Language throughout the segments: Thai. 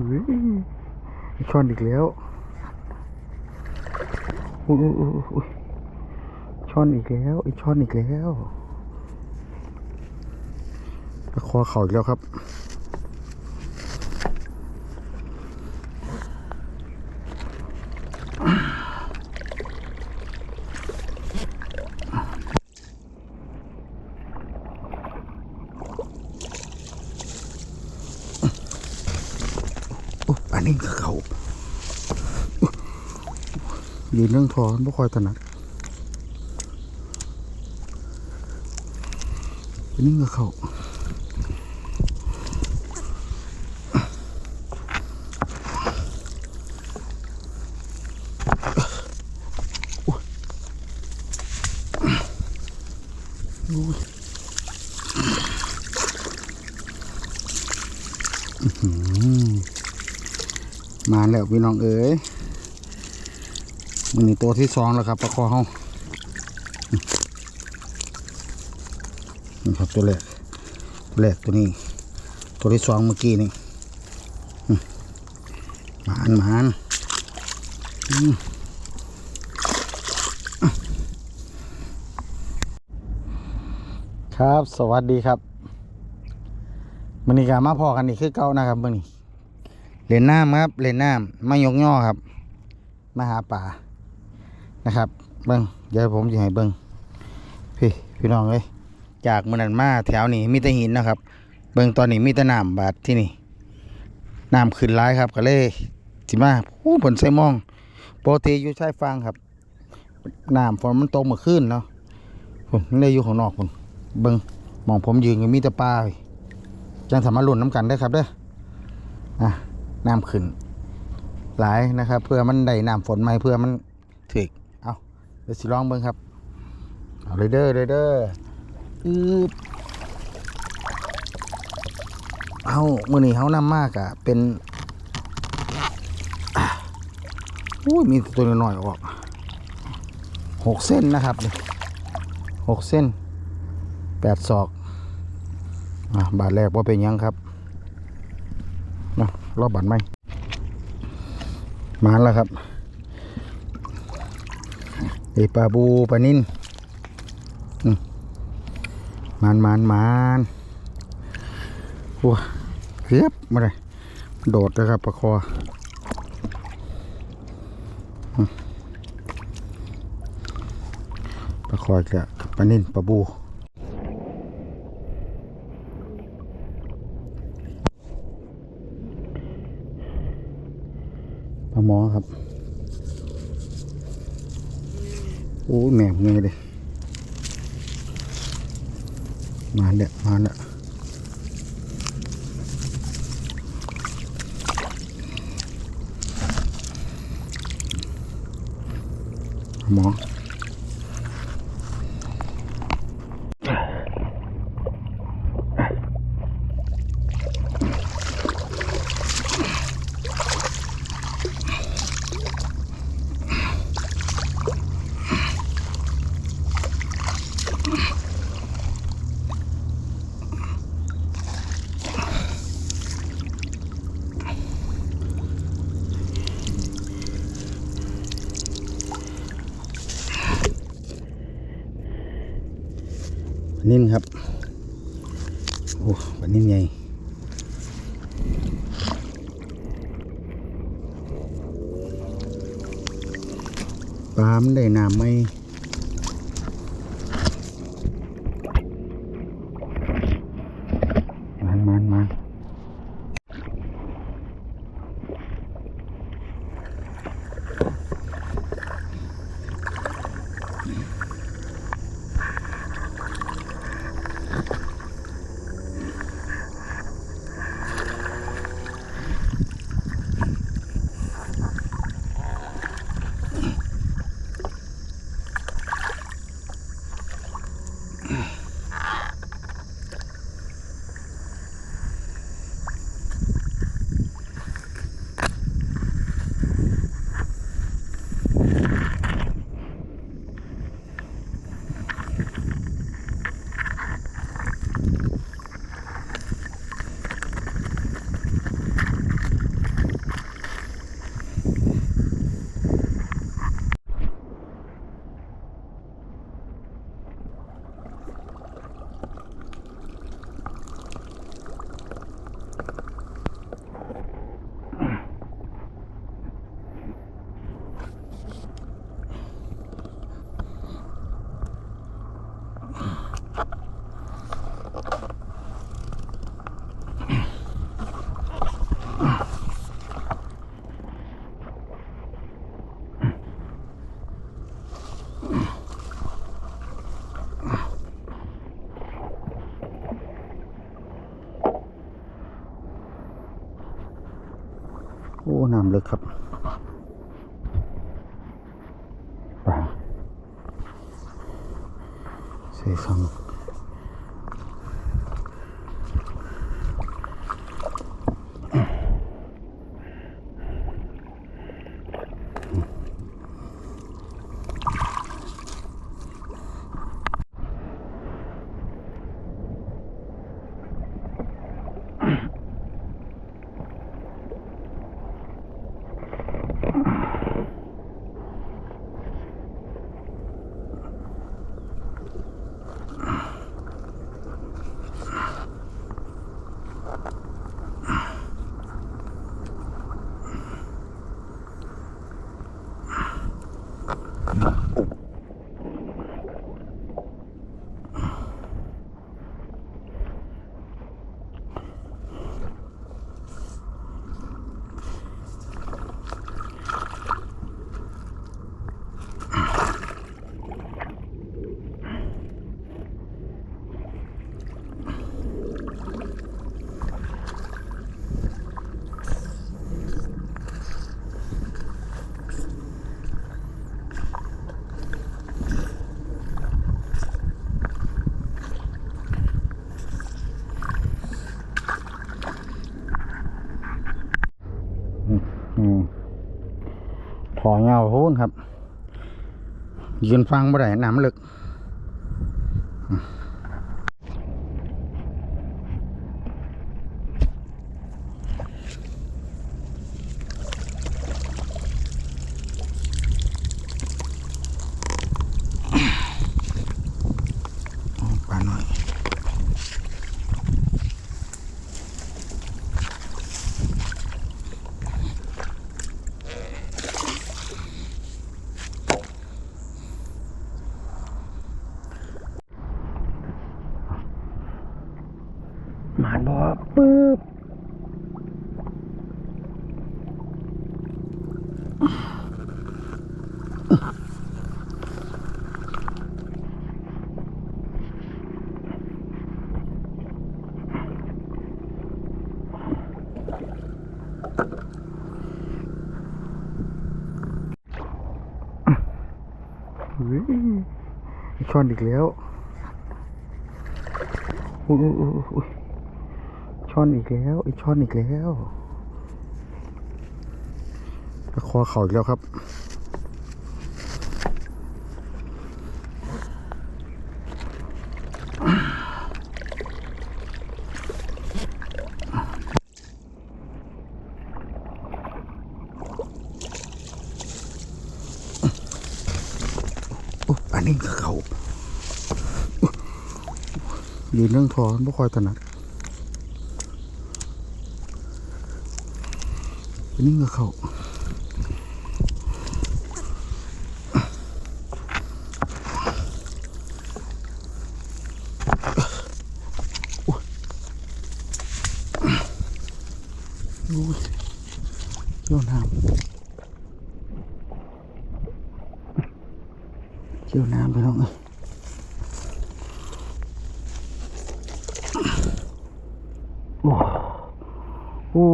ฮ้ยอีช้อนอีกแล้วอุ้ยอุ้ยช้อนอีกแล้วอีช้อนอีกแล้วตะคอเข่าอีกแล้วครับ อันนี้ก็เขาอยยืนเรื่องทอนไม่คอยถนัดอันนี้ก็เขาอุ๊ยอุ๊ยอื้อหือ มาแล้วพี่น้องเอ๋ยมันนี่ตัวที่สองแล้วครับปลาคอเฮานี่ครับตัวแรกตัวแรกตัวนี้ ตัวที่สองเมื่อกี้นี่มหมานหมานครับสวัสดีครับมันนี่กามาพอกันอีกคือเก่านะครับมื่อนี้ เล่นน้ำครับเล่นน้ำไม่ยกย่อครับ มาหาป่านะครับ เบิ้งเดี๋ยวผมจะให้เบิ้งพี่พี่น้องเลยจากมื่อนั้นมาแถวนี้มีแต่หินนะครับ เบิ้งตอนนี้มีแต่น้ำบาดที่นี่น้ำขึ้นร้ายครับก็เลยสิมาผู้ผลใส่มองโปกติอยู่ชายฟังครับน้ำฝนมันตกมื่อคืนเนาะผมเลยอยู่ข้างนอกผมเบิ้งมองผมยืนก็มีแต่ปลาพี่จังสามารถลุ่นน้ำกันได้ครับเด้ออะ น้ำขึ้น หลายนะครับ เพื่อมันได้น้ำฝนไหมเพื่อมันถึกเอาเดี๋ยวสิลองเบิ่งครับเอาเลยเด้อเลยเด้ออืบเอามือนี้เขานำมากอะเป็นอุ้ยมีตัวน้อยๆออกหกเส้นนะครับหกเส้นแปดศอกอะบาทแรกว่าเป็นยังครับ รอบบัตรไหมมาแล้วครับไอปลาบูปลานิ่นมานมานมานโอ้เรียบมาเลยโดดเลยครับปลาคอปลาคออีกแล้วกับปลานิ่นปลาบู ปลา หมอครับ โอ้แหนมไงเลยมาแล้วมาแล้วหมอ นิ่นครับ โอ้ปลานิ่นใหญ่ปลามันได้น้ำไหม น้ำลึกครับปลาเสยซังอืม ถอยเงาโหนครับ ยืนฟังบ่ได้น้ำลึก ปลาหน่อย หมานบอปึ๊บช้อนอีกแล้วอุ้ยอุ้ยอุ้ย ช่อนอีกแล้วไอช่อนอีกแล้วตะคอเข่าอีกแล้วครับอ้อันนี้ก็เขายืนเรื่องทอนไม่ค่อยถนัด อันนี้ก็เขาโอ้ยโยนน้ำเจียวน้ำไปน้องเอ้ยโอ้โอ้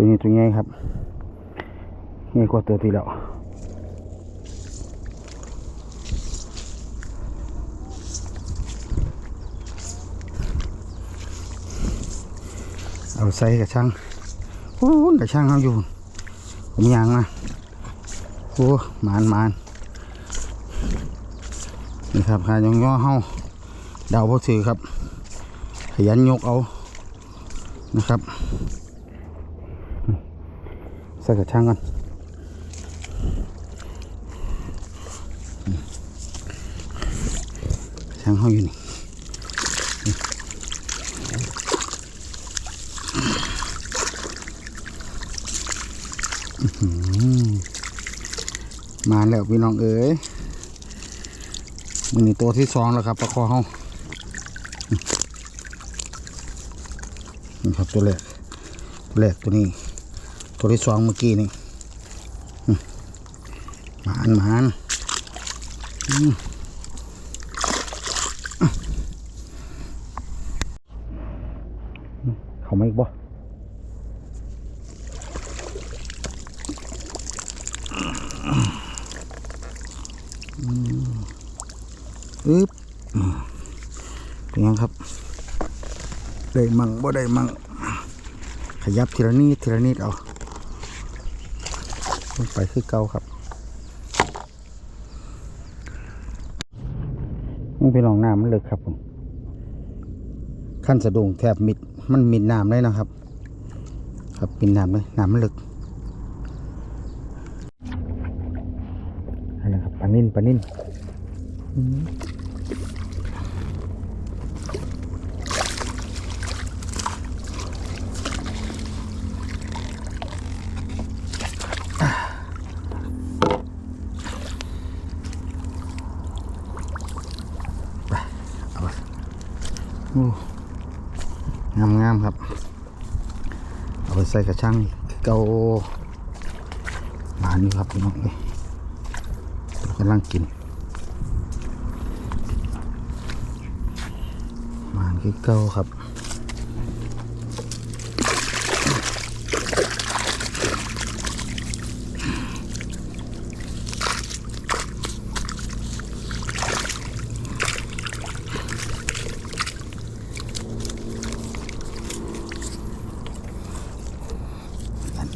ตัวนี้ตัวใหญ่ครับใหญ่กว่าตัวที่แล้วเอาใส่กับช่างโอ้กับช่างเขาอยู่ ผมยางนะโอ้หมานหมานนี่ครับหายองย่อเฮาเดาพอถือครับ ขยันยกเอานะครับ ส่กระช่างกันช่างเขาอยู่นี่มาแล้วพี่น้องเอ๋ยมันนี่ตัวที่สองแล้วครับปลาคอเขานี่ครับตัวแรกตัวแรกตัวนี้ ตัวที่สองเมื่อกี้นี่หมานหมานเขาไม่บ่อึ๊บเป็นยังครับ ได้มั่งบ่ได้มั่งขยับทีละนิดทีละนิดเอา ลงไปคือเก่าครับนี่พี่ลองน้ำมันลึกครับผมขั้นสะดุงแทบมิดมันมิดน้ำเลยนะครับ ครับมิดน้ำเลยน้ำมันลึกนั่นแหละครับปลานิ่นปลานิ่นอืม โอ้งามงามๆครับ เอาไป ใส่กระชังเกาหมานี่ครับพี่น้องเลยกำลังกินหมานคือเกาครับ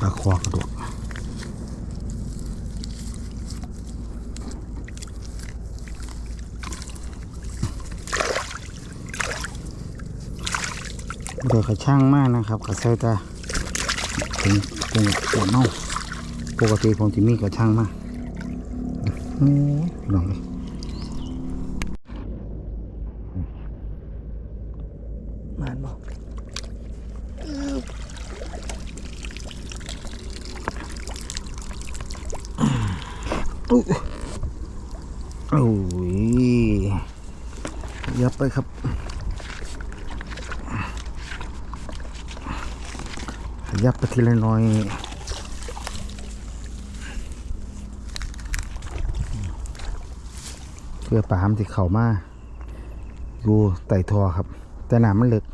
ปลาคอกระโดดเดือกระช่างมากนะครับกระใส่ตาถึงปรุงปวดน่าปกติผมจะมีกระช่างมากโอ้ยลองเลยมานบอก อุ๊ยโอ้ยยับไปครับ ยับไปทีละน้อยเพื่อปลามที่เข่ามาอยู่ไต่ทอครับ แต่หนามันเล็ก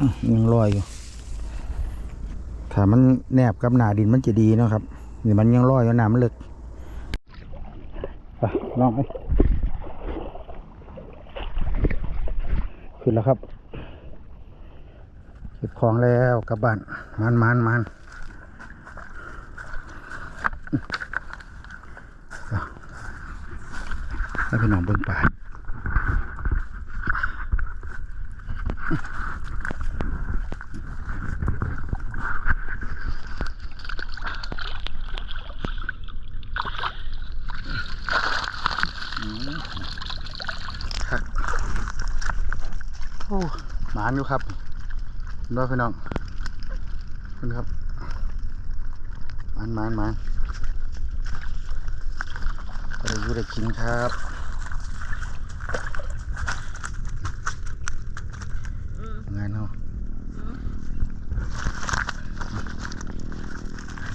อื้อยังลอยอยู่ ถ้ามันแนบกับหนาดินมันจะดีเนาะครับนี่มันยังลอยอยู่น้ำมันลึกไปลองไปขึ้นแล้วครับเก็บของแล้วกลับบ้านมันมันมันแล้วพี่น้องเบิ่งป่าโอ้หมานอยู่ครับ ด้วยพี่น้องคุณครับมันมันมันก็ได้อยูได้กินครับงานเนาะ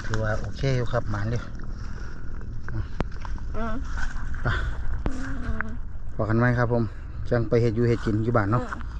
ถือว่าโอเคอยู่ครับหมานอยู่อืมพอกันไหมครับผมจังไปเห็ดอยู่เห็ดกินอยู่บ้านเนาะอืม